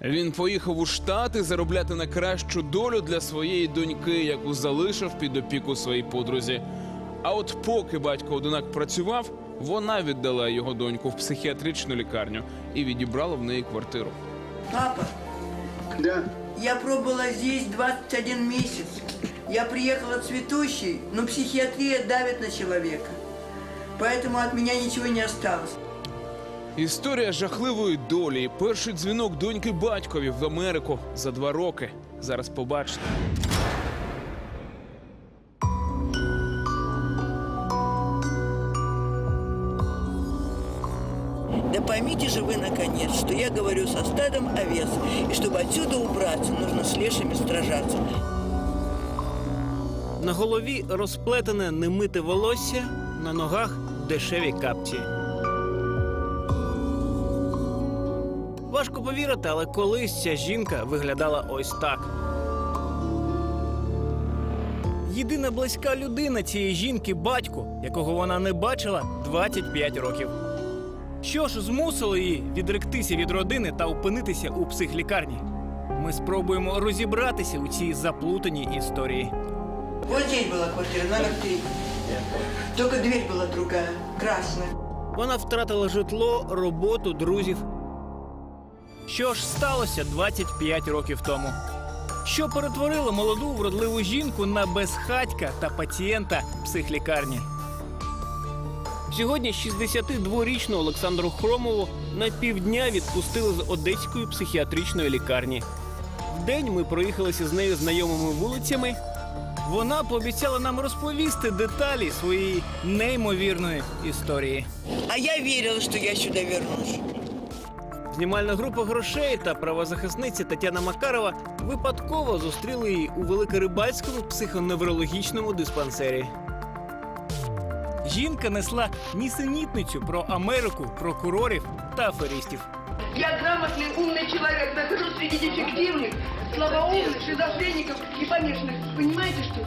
Він поїхав у Штати заробляти на кращу долю для своєї доньки, яку залишив під опіку своїй подрузі. А от поки батько одинак працював, вона віддала його доньку в психіатричну лікарню і відібрала в неї квартиру. Папа, Да, я пробыла здесь 21 месяц. Я приехала цветущей, но психиатрия давит на человека. Поэтому от меня ничего не осталось. Історія жахливої долі. Перший дзвінок доньки батькові в Америку за два роки. Зараз побачите. Да поймите же вы, наконец, что я говорю со стадом овец, и чтобы отсюда убраться, нужно с лешими сражаться. На голові розплетене немите волосся, на ногах дешеві капці. Важко повірити, але колись ця жінка виглядала ось так. Єдина близька людина цієї жінки батько, якого вона не бачила 25 років. Що ж змусило її відректися від родини та опинитися у психлікарні? Ми спробуємо розібратися у цій заплутаній історії. Вот здесь была квартира, номер три. Только дверь была другая, красная. Вона втратила житло, роботу, друзів. Що ж сталося 25 років тому? Що перетворило молоду вродливу жінку на безхатька та пацієнта психлікарні? Сьогодні 62-річну Олександру Хромову на півдня відпустили з одеської психіатричної лікарні. Вдень ми проїхалися з нею знайомими вулицями. Вона пообіцяла нам розповісти деталі своєї неймовірної історії. А я верила, что я сюда вернусь. Знімальна група грошей та правозахисниця Тетяна Макарова випадково зустріли її у Великорибальському психоневрологічному диспансері. Жінка несла нісенітницю про Америку, прокурорів та аферистів. Я грамотный, умный человек, нахожусь среди дефективных, слабоумных, шизофреников и помешанных. Понимаете, что?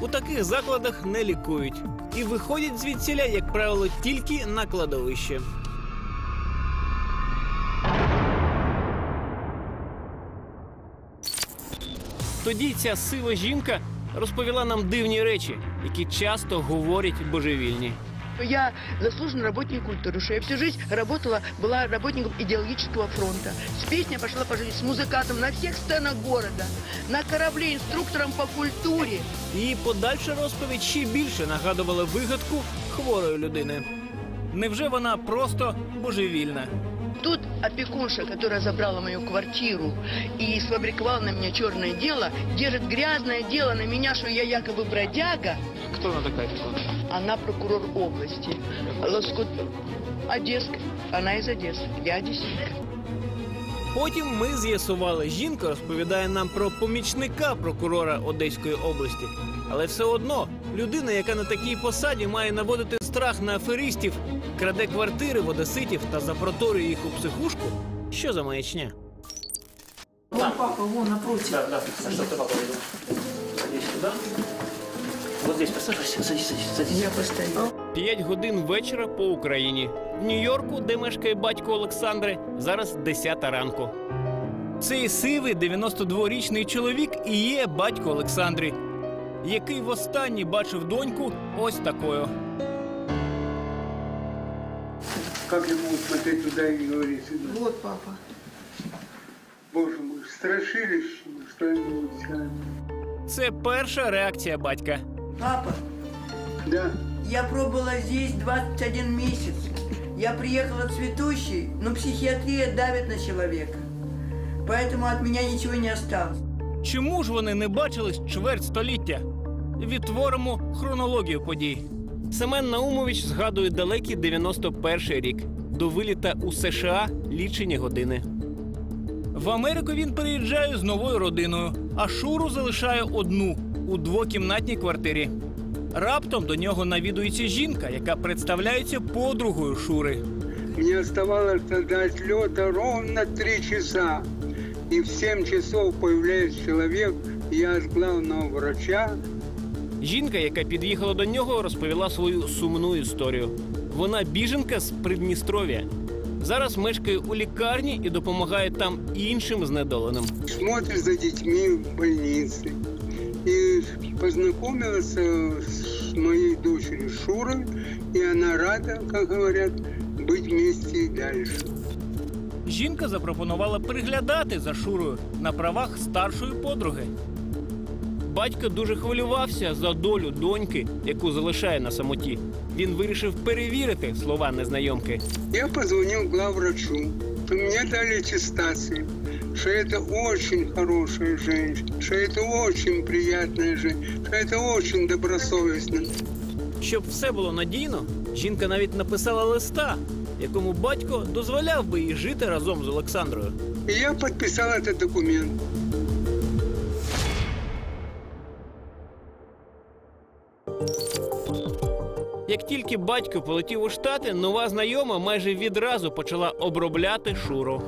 У таких закладах не лікують і виходять звідсіля, як правило, тільки на кладовище. Тоді ця сива жінка розповіла нам дивні речі, які часто говорять божевільні. Я заслуженный работник культуры, что я всю жизнь работала, была работником идеологического фронта. С песней пошла по жизни, с музыкантом на всех сценах города, на корабле инструктором по культуре. Її подальша розповідь ще більше нагадувала вигадку хворої людини. Невже вона просто божевільна? Тут опекунша, которая забрала мою квартиру и сфабриковала на меня черное дело, держит грязное дело на меня, что я якобы бродяга. Хто вона така? Она прокурор области. Лоскут Одесска. Она из Одессы. Я одесситка. Потім ми з'ясували, жінка розповідає нам про помічника прокурора Одеської області. Але все одно людина, яка на такій посаді має наводити страх на аферистів, краде квартири в одеситів та запроторює їх у психушку. Що за маячня? Вон папа, вон напротив. Да, да. А что ты, папа, веду? Садись сюда. Вот здесь посаживайся. Садись, садись, садись. Я постою. П'ять годин вечора по Україні. В Нью-Йорку, де мешкає батько Олександри, зараз 10 ранку. Цей сивий 92-річний чоловік і є батько Олександрі, який востаннє бачив доньку ось такою. как я могу смотреть туда и говорить сюда? Вот, папа. Боже мой, страшилище, что я могу сказать? Це перша реакція батька. Папа, Да, я пробыла здесь 21 месяц. Я приехала цветущей, но психиатрия давит на человека. Поэтому от меня ничего не осталось. Чому ж вони не бачились чверть століття? Відтворимо хронологію подій. Семен Наумович згадує далекий 91-й рік. До виліта у США лічені години. В Америку він переїжджає з новою родиною, а Шуру залишає одну у двокімнатній квартирі. Раптом до нього навідується жінка, яка представляється подругою Шури. мне оставалось ждать лета ровно три часа. И в 7 часов появляется человек, я от главного врача. Жінка, яка під'їхала до нього, розповіла свою сумну історію. Вона біженка з Придністров'я. Зараз мешкає у лікарні і допомагає там іншим знедоленим. Смотрит за детьми в больнице. Познакомилась э, с моей дочерью Шурой, и она рада, как говорят, быть вместе и дальше. Жінка запропонувала приглядати за Шурою на правах старшої подруги. Батько дуже хвилювався за долю доньки, яку залишає на самоті. Він вирішив перевірити слова незнайомки. Я позвонил главврачу Мне дали аттестацию, что это очень хорошая женщина, что это очень приятная женщина, что это очень добросовестно. Щоб все було надійно, жінка навіть написала листа, якому батько дозволяв би їй жити разом з Олександрою. И я подписал этот документ. Як тільки батько полетів у штати, нова знайома майже відразу почала обробляти Шуру.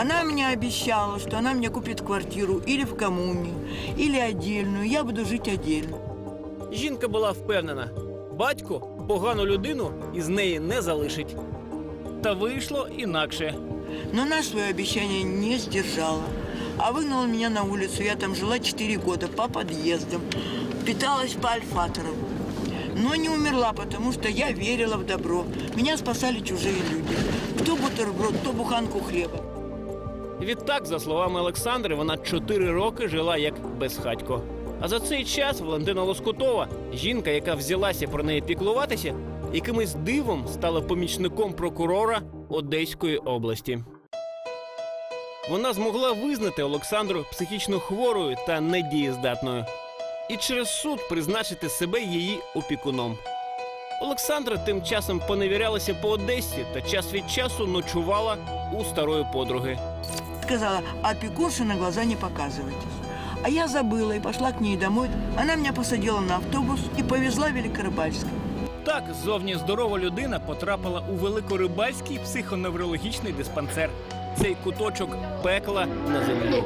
Она мне обещала, что она мне купит квартиру или в коммуне, или отдельную. Я буду жить отдельно. Жінка була впевнена, батько погану людину із неї не залишить. Та вийшло інакше. Но она свое обещание не сдержала. А выгнала меня на улицу. Я там жила 4 года по подъездам. Питалась по альфаторам. Но не умерла, потому что я верила в добро. Меня спасали чужие люди. Кто бутерброд, кто буханку хлеба. Відтак, за словами Олександри, вона чотири роки жила як безхатько. А за цей час Валентина Лоскутова, жінка, яка взялася про неї піклуватися, якимось дивом стала помічником прокурора Одеської області. Вона змогла визнати Олександру психічно хворою та недієздатною і через суд призначити себе її опікуном. Олександра тим часом поневірялася по Одесі та час від часу ночувала у старої подруги. Сказала, опекунше на глаза не показывайтесь. А я забыла и пошла к ней домой. Она меня посадила на автобус и повезла в Великорыбальск. Так, зовні здорова людина потрапила у великорибальський психоневрологічний диспансер. Цей куточок пекла на землі.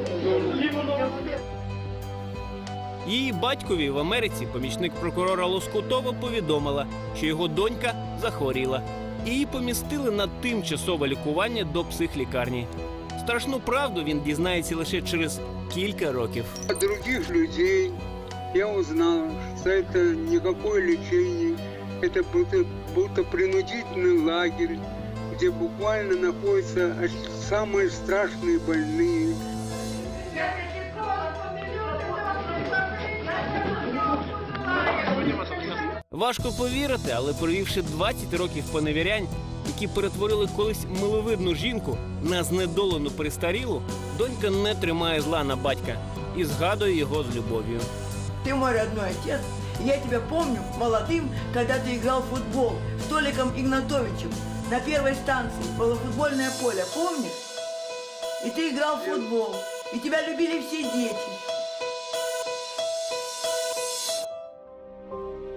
Її батькові в Америці помічник прокурора Лоскутова повідомила, що його донька захворіла. І Її помістили на тимчасове лікування до психлікарні. Страшну правду він дізнається лише через кілька років. От других людей я узнал, что это никакое лечение, это будто, будто принудительный лагерь, где буквально находятся аж самые страшные Важко повірити, але провівши 20 років поневірянь, які перетворили колись миловидну жінку на знедолену престарілу, донька не тримає зла на батька і згадує його з любов'ю. Ты мой родной отец. и Я тебя помню молодым, когда ты играл в футбол с Толиком Игнатовичем на первой станции, было футбольное поле, помнишь? И ты играл в футбол, и тебя любили все дети.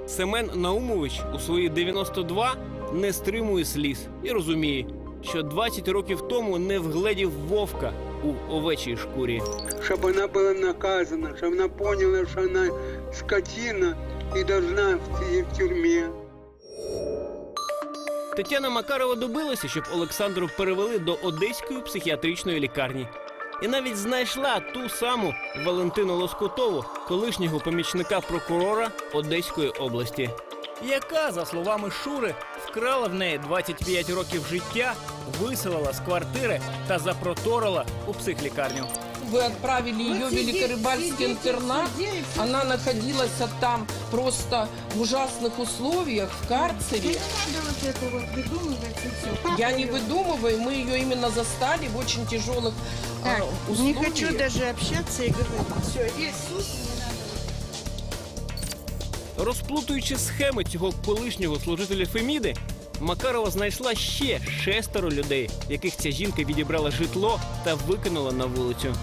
Семен Наумович у свої 92 не стримує сліз і розуміє, що 20 років тому не вгледів вовка у овечій шкурі. Чтобы она была наказана, чтобы она поняла, что она скотина и должна сидеть в тюрьме. Тетяна Макарова добилася, щоб Олександру перевели до Одеської психіатричної лікарні. І навіть знайшла ту саму Валентину Лоскутову, колишнього помічника прокурора Одеської області, яка, за словами Шури, вкрала в неї 25 років життя, виселила з квартири та запроторила у психлікарню Вы отправили ее в Великорыбальский интернат. Она находилась там просто в ужасных условиях, в карцере. Я не выдумываю, мы ее именно застали в очень тяжелых э, Не условиях. хочу даже общаться и говорить. Все, есть суд. Розплутуючи схеми цього колишнього служителя Феміди, Макарова знайшла ще шестеро людей, яких ця жінка відібрала житло та викинула на вулицю.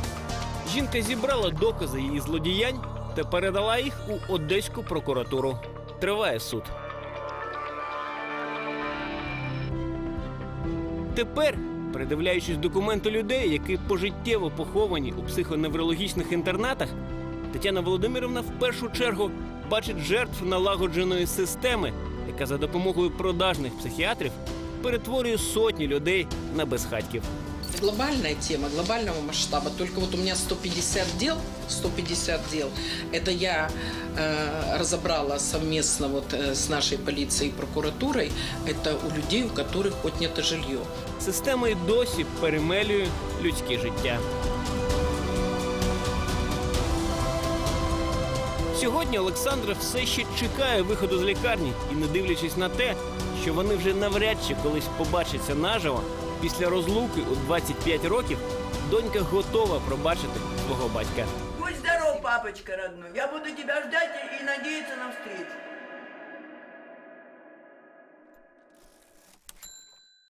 Жінка зібрала докази її злодіянь та передала їх у Одеську прокуратуру. Триває суд. Тепер, передивляючись документи людей, які пожиттєво поховані у психоневрологічних інтернатах, Тетяна Володимирівна в першу чергу бачить жертв налагодженої системи, яка за допомогою продажних психіатрів перетворює сотні людей на безхатьків Глобальная тема, глобального масштаба. Только вот у меня 150 дел, 150 дел. Это я э, разобрала совместно вот э, с нашей полицией и прокуратурой. Это у людей, у которых отнято жилье. Система й досі перемелює людське життя. Сьогодні Олександра все ще чекає виходу з лікарні і, не дивлячись на те, що вони вже навряд чи колись побачаться наживо, після розлуки у 25 років донька готова пробачити свого батька. Будь здоров, папочка родной. Я буду тебя ждать и надеяться на встречу.